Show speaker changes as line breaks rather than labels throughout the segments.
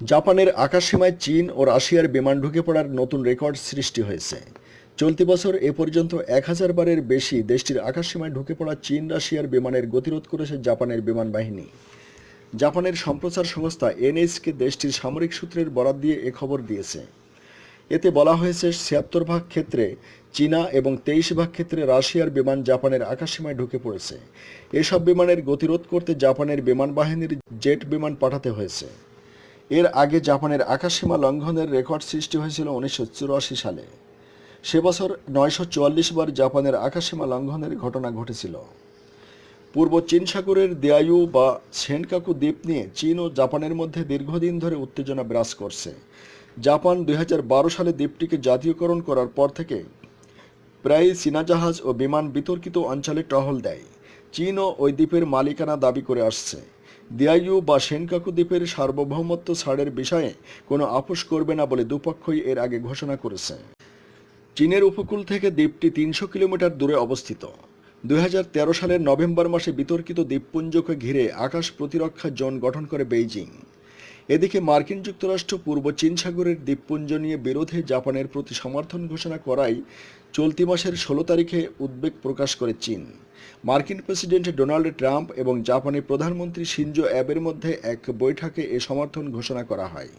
জাপানের আকাশসীমায় চীন ও রাশিয়ার বিমান ঢুকে পড়ার নতুন রেকর্ড সৃষ্টি হয়েছে। চলতি বছর এ পর্যন্ত এক হাজার বারের বেশি দেশটির আকাশসীমায় ঢুকে পড়া চীন, রাশিয়ার বিমানের গতিরোধ করেছে জাপানের বিমান বাহিনী। জাপানের সম্প্রচার সংস্থা এনএসকে দেশটির সামরিক সূত্রের বরাত দিয়ে এ খবর দিয়েছে। এতে বলা হয়েছে, ছিয়াত্তর ভাগ ক্ষেত্রে চীনা এবং তেইশ ভাগ ক্ষেত্রে রাশিয়ার বিমান জাপানের আকাশসীমায় ঢুকে পড়েছে। এসব বিমানের গতিরোধ করতে জাপানের বিমান বাহিনীর জেট বিমান পাঠাতে হয়েছে। এর আগে জাপানের আকাশসীমা লঙ্ঘনের রেকর্ড সৃষ্টি হয়েছিল উনিশশো চুরাশি সালে। সে বছর নয়শো চুয়াল্লিশ বার জাপানের আকাশসীমা লঙ্ঘনের ঘটনা ঘটেছিল। পূর্ব চীন সাগরের দেয়ায়ু বা সেনকাকু দ্বীপ নিয়ে চীন ও জাপানের মধ্যে দীর্ঘদিন ধরে উত্তেজনা বিরাজ করছে। জাপান দুই হাজার বারো সালে দ্বীপটিকে জাতীয়করণ করার পর থেকে প্রায় চীনা জাহাজ ও বিমান বিতর্কিত অঞ্চলে টহল দেয়। চীনও ওই দ্বীপের মালিকানা দাবি করে আসছে। দিয়াইউ বা সেনকাকু দ্বীপের সার্বভৌমত্ব ছাড়ের বিষয়ে কোনো আপোষ করবে না বলে দুপক্ষই এর আগে ঘোষণা করেছে। চীনের উপকূল থেকে দ্বীপটি তিনশো কিলোমিটার দূরে অবস্থিত। দুই সালের নভেম্বর মাসে বিতর্কিত দ্বীপপুঞ্জকে ঘিরে আকাশ প্রতিরক্ষা জোন গঠন করে বেইজিং। এদিকে মার্কিন যুক্তরাষ্ট্র পূর্ব চীন সাগরের দ্বীপপুঞ্জ নিয়ে বিরোধে জাপানের প্রতি সমর্থন ঘোষণা করায় চলতি মাসের ষোলো তারিখে উদ্বেগ প্রকাশ করে চীন। মার্কিন প্রেসিডেন্ট ডোনাল্ড ট্রাম্প এবং জাপানি প্রধানমন্ত্রী শিনজো অ্যাবের মধ্যে এক বৈঠকে এ সমর্থন ঘোষণা করা হয়।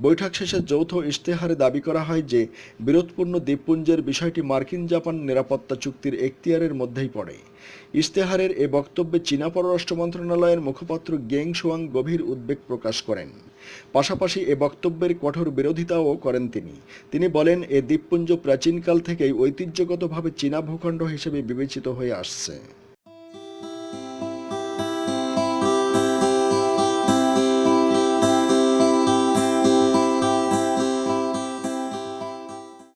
বৈঠক শেষে যৌথ ইশতেহারে দাবি করা হয় যে বিরোধপূর্ণ দ্বীপপুঞ্জের বিষয়টি মার্কিন জাপান নিরাপত্তা চুক্তির এখতিয়ারের মধ্যেই পড়ে। ইশতেহারের এ বক্তব্যে চীনা পররাষ্ট্র মন্ত্রণালয়ের মুখপাত্র গেং শুয়াং গভীর উদ্বেগ প্রকাশ করেন। পাশাপাশি এ বক্তব্যের কঠোর বিরোধিতাও করেন তিনি। তিনি বলেন, এ দ্বীপপুঞ্জ প্রাচীনকাল থেকেই ঐতিহ্যগতভাবে চীনা ভূখণ্ড হিসেবে বিবেচিত হয়ে আসছে।